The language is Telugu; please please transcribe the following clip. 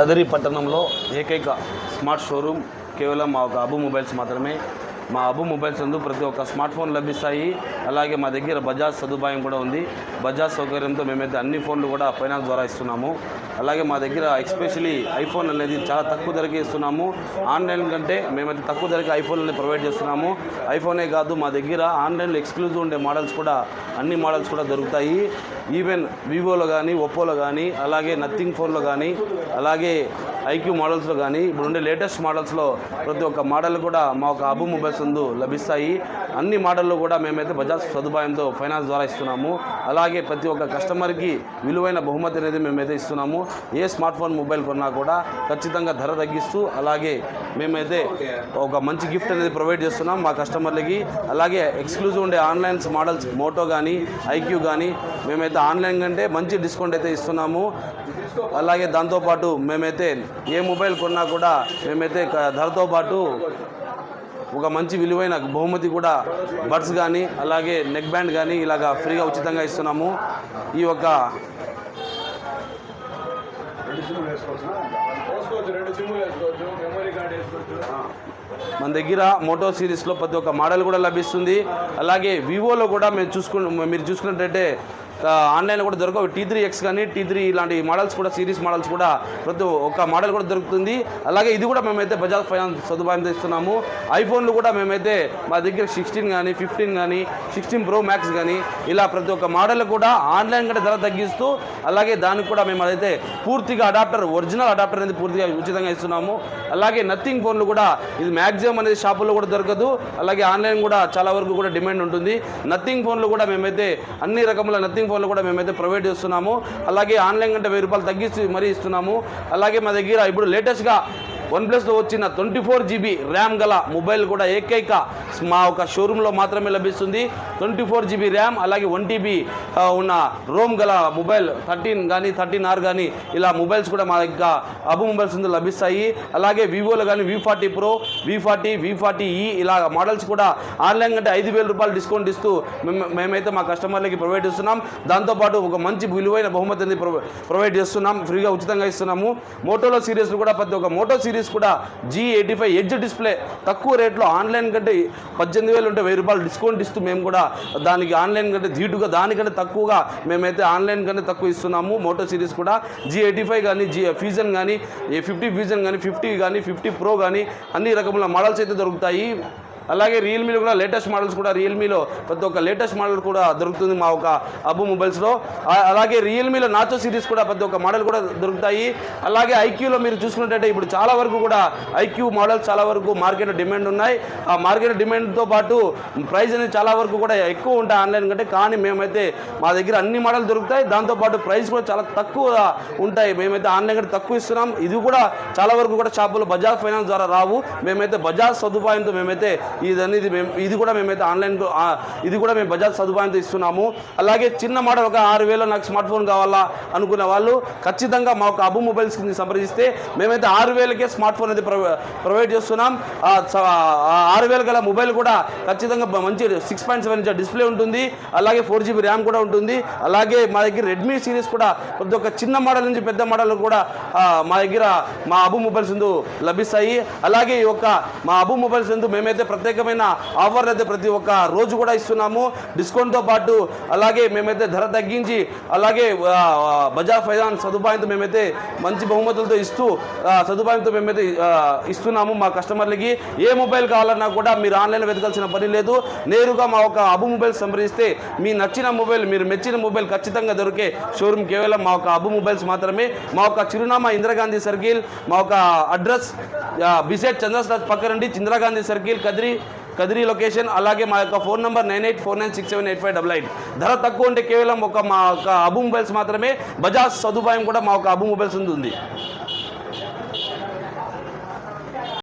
సదరి పట్టణంలో ఏకైక స్మార్ట్ షోరూమ్ కేవలం మా ఒక అబు మొబైల్స్ మాత్రమే. మా అబు మొబైల్స్ నందు ప్రతి ఒక్క స్మార్ట్ ఫోన్ లభిస్తాయి. అలాగే మా దగ్గర బజాజ్ సదుపాయం కూడా ఉంది. బజాజ్ సౌకర్యంతో మేమైతే అన్ని ఫోన్లు కూడా ఫైనాన్స్ ద్వారా ఇస్తున్నాము. అలాగే మా దగ్గర ఎస్పెషలీ ఐఫోన్ అనేది చాలా తక్కువ ధరకే ఇస్తున్నాము. ఆన్లైన్ కంటే మేమైతే తక్కువ ధరకే ఐఫోన్లని ప్రొవైడ్ చేస్తున్నాము. ఐఫోనే కాదు మా దగ్గర ఆన్లైన్లో ఎక్స్క్లూజివ్ ఉండే మోడల్స్ కూడా అన్ని మోడల్స్ కూడా దొరుకుతాయి. ఈవెన్ వివోలో కానీ ఒప్పోలో కానీ అలాగే నథింగ్ ఫోన్లో కానీ అలాగే ఐక్యూ మోడల్స్లో కానీ ఇప్పుడు ఉండే లేటెస్ట్ మోడల్స్లో ప్రతి ఒక్క మోడల్ కూడా మా ఒక అబు మొబైల్స్ నందు లభిస్తాయి. అన్ని మోడళ్ళు కూడా మేమైతే బజాజ్ సదుపాయంతో ఫైనాన్స్ ద్వారా ఇస్తున్నాము. అలాగే ప్రతి ఒక్క కస్టమర్కి విలువైన బహుమతి అనేది మేమైతే ఇస్తున్నాము. ఏ స్మార్ట్ ఫోన్ మొబైల్ కొన్నా కూడా ఖచ్చితంగా ధర తగ్గిస్తూ అలాగే మేమైతే ఒక మంచి గిఫ్ట్ అనేది ప్రొవైడ్ చేస్తున్నాం మా కస్టమర్లకి. అలాగే ఎక్స్క్లూజివ్ ఉండే ఆన్లైన్స్ మోడల్స్ మోటో కానీ ఐక్యూ కానీ మేమైతే ఆన్లైన్ కంటే మంచి డిస్కౌంట్ అయితే ఇస్తున్నాము. అలాగే దాంతోపాటు మేమైతే ఏ మొబైల్ కొన్నా కూడా మేమైతే ధరతో పాటు ఒక మంచి విలువైన బహుమతి కూడా బడ్స్ కానీ అలాగే నెక్ బ్యాండ్ కానీ ఇలాగా ఫ్రీగా ఉచితంగా ఇస్తున్నాము. ఈ యొక్క మన దగ్గర మోటో సిరీస్లో ప్రతి ఒక్క మోడల్ కూడా లభిస్తుంది. అలాగే వివోలో కూడా మేము చూసుకు మీరు చూసుకున్నట్టయితే ఆన్లైన్లో కూడా దొరకవు. టీ త్రీ ఎక్స్ కానీ టీ త్రీ ఇలాంటి మోడల్స్ కూడా సిరీస్ మోడల్స్ కూడా ప్రతి ఒక్క మోడల్ కూడా దొరుకుతుంది. అలాగే ఇది కూడా మేమైతే బజాజ్ ఫైనాన్స్ సదుపాయంతో ఇస్తున్నాము ఐఫోన్లు కూడా మేమైతే మా దగ్గర సిక్స్టీన్ కానీ ఫిఫ్టీన్ కానీ సిక్స్టీన్ ప్రో మ్యాక్స్ కానీ ఇలా ప్రతి ఒక్క మోడల్ కూడా ఆన్లైన్ కంటే ధర తగ్గిస్తూ అలాగే దానికి కూడా మేము అదైతే పూర్తిగా అడాప్టర్ ఒరిజినల్ అడాప్టర్ అనేది పూర్తిగా ఉచితంగా ఇస్తున్నాము. అలాగే నథింగ్ ఫోన్లు కూడా ఇది మ్యాక్సిమం అనేది షాపుల్లో కూడా దొరకదు. అలాగే ఆన్లైన్ కూడా చాలా వరకు కూడా డిమాండ్ ఉంటుంది. నథింగ్ ఫోన్లు కూడా మేమైతే అన్ని రకముల నథింగ్ ఫోన్లు కూడా మేమైతే ప్రొవైడ్ చేస్తున్నాము. అలాగే ఆన్లైన్ కంటే వెయ్యి రూపాయలు తగ్గించి మరీ ఇస్తున్నాము. అలాగే మా దగ్గర ఇప్పుడు లేటెస్ట్గా వన్ ప్లస్లో వచ్చిన ట్వంటీ ఫోర్ జీబీ ర్యామ్ గల మొబైల్ కూడా ఏకైక మా ఒక షోరూంలో మాత్రమే లభిస్తుంది. ట్వంటీ ఫోర్ జీబీ ర్యామ్ అలాగే వన్ టీబీ ఉన్న రోమ్ గల మొబైల్ థర్టీన్ కానీ థర్టీన్ ఆర్ కానీ ఇలా మొబైల్స్ కూడా మా దగ్గర అబు మొబైల్స్ నుండి లభిస్తాయి. అలాగే వివోలో కానీ V forty pro V forty V forty ఈ ఇలా మోడల్స్ కూడా ఆన్లైన్ కంటే ఐదు వేల రూపాయలు డిస్కౌంట్ ఇస్తూ మేము మేమైతే మా కస్టమర్లకి ప్రొవైడ్ చేస్తున్నాం. దాంతోపాటు ఒక మంచి విలువైన బహుమతి అనేది ప్రొవైడ్ చేస్తున్నాం. ఫ్రీగా ఉచితంగా ఇస్తున్నాము. మోటోలో సిరీస్లు కూడా ప్రతి ఒక్క మోటో సిరీస్ కూడా G eighty five edge display తక్కువ రేట్లో ఆన్లైన్ కంటే పద్దెనిమిది వేలు ఉంటే వెయ్యి రూపాయలు డిస్కౌంట్ ఇస్తూ మేము కూడా దానికి ఆన్లైన్ కంటే ధీటుగా దానికంటే తక్కువగా మేమైతే ఆన్లైన్ కంటే తక్కువ ఇస్తున్నాము. మోటో సిరీస్ కూడా జీ ఎయిటీ ఫైవ్ కానీ జీ ఫ్యూజన్ కానీ ఫిఫ్టీ ఫ్యూజన్ కానీ ఫిఫ్టీ కానీ ఫిఫ్టీ ప్రో కానీ అన్ని రకముల మోడల్స్ అయితే దొరుకుతాయి. అలాగే రియల్మీలో కూడా లేటెస్ట్ మోడల్స్ కూడా రియల్మీలో ప్రతి ఒక్క లేటెస్ట్ మోడల్ కూడా దొరుకుతుంది మా ఒక అబ్బు మొబైల్స్లో అలాగే రియల్మీలో నాచో సిరీస్ కూడా ప్రతి ఒక్క మోడల్ కూడా దొరుకుతాయి. అలాగే ఐక్యూలో మీరు చూసుకున్నట్టయితే ఇప్పుడు చాలా వరకు కూడా ఐక్యూ మోడల్స్ చాలా వరకు మార్కెట్లో డిమాండ్ ఉన్నాయి. ఆ మార్కెట్ డిమాండ్తో పాటు ప్రైస్ అనేది చాలా వరకు కూడా ఎక్కువ ఉంటాయి ఆన్లైన్ కంటే. కానీ మేమైతే మా దగ్గర అన్ని మోడల్ దొరుకుతాయి. దాంతోపాటు ప్రైస్ కూడా చాలా తక్కువ ఉంటాయి. మేమైతే ఆన్లైన్ కంటే తక్కువ ఇస్తున్నాం. ఇది కూడా చాలా వరకు కూడా షాపులో బజాజ్ ఫైనాన్స్ ద్వారా రావు. మేమైతే బజాజ్ సదుపాయంతో మేమైతే ఇది అనేది మేము ఇది కూడా మేమైతే ఆన్లైన్ ఇది కూడా మేము బజాజ్ సదుపాయంతో ఇస్తున్నాము. అలాగే చిన్న మోడల్ ఒక ఆరు వేలు నాకు స్మార్ట్ ఫోన్ కావాలా అనుకునే వాళ్ళు ఖచ్చితంగా మా ఒక అబు మొబైల్స్ కింద సంప్రదిస్తే మేమైతే ఆరు వేలకే స్మార్ట్ ఫోన్ అయితే ప్రొవై- ప్రొవైడ్ చేస్తున్నాం. ఆరు వేలు గల మొబైల్ కూడా ఖచ్చితంగా మంచి six point seven inch display ఉంటుంది. అలాగే ఫోర్ జీబీ ర్యామ్ కూడా ఉంటుంది. అలాగే మా దగ్గర రెడ్మీ సిరీస్ కూడా ప్రతి ఒక్క చిన్న మోడల్ నుంచి పెద్ద మోడల్ కూడా మా దగ్గర మా అబు మొబైల్స్ ఎందు లభిస్తాయి. అలాగే ఈ యొక్క మా అబు మొబైల్స్ ఎందు మేమైతే ప్రత్యేకమైన ఆఫర్ అయితే ప్రతి ఒక్క రోజు కూడా ఇస్తున్నాము. డిస్కౌంట్తో పాటు అలాగే మేమైతే ధర తగ్గించి అలాగే బజాజ్ ఫైనాన్స్ సదుపాయంతో మేమైతే మంచి బహుమతులతో ఇస్తూ సదుపాయంతో మేమైతే ఇస్తున్నాము మా కస్టమర్లకి. ఏ మొబైల్ కావాలన్నా కూడా మీరు ఆన్లైన్లో వెతకాల్సిన పని లేదు. నేరుగా మా ఒక అబు మొబైల్ సంప్రదిస్తే మీ నచ్చిన మొబైల్ మీరు మెచ్చిన మొబైల్ ఖచ్చితంగా దొరికే షోరూమ్ కేవలం మా ఒక అబు మొబైల్స్ మాత్రమే. మా ఒక చిరునామా ఇందిరాగాంధీ సర్కిల్ మా ఒక అడ్రస్ బిసెట్ చంద్రస్టాజ్ పక్క పక్కనండి ఇందిరాగాంధీ సర్కిల్ కదిరి కదిరి లొకేషన్ అలాగే మా యొక్క phone number nine eight four nine six seven eight five double eight. ధర తక్కువ ఉంటే కేవలం ఒక మా యొక్క అబు మొబైల్స్ మాత్రమే. బజాజ్ సదుపాయం కూడా మా ఒక అబు మొబైల్స్ ఉంది.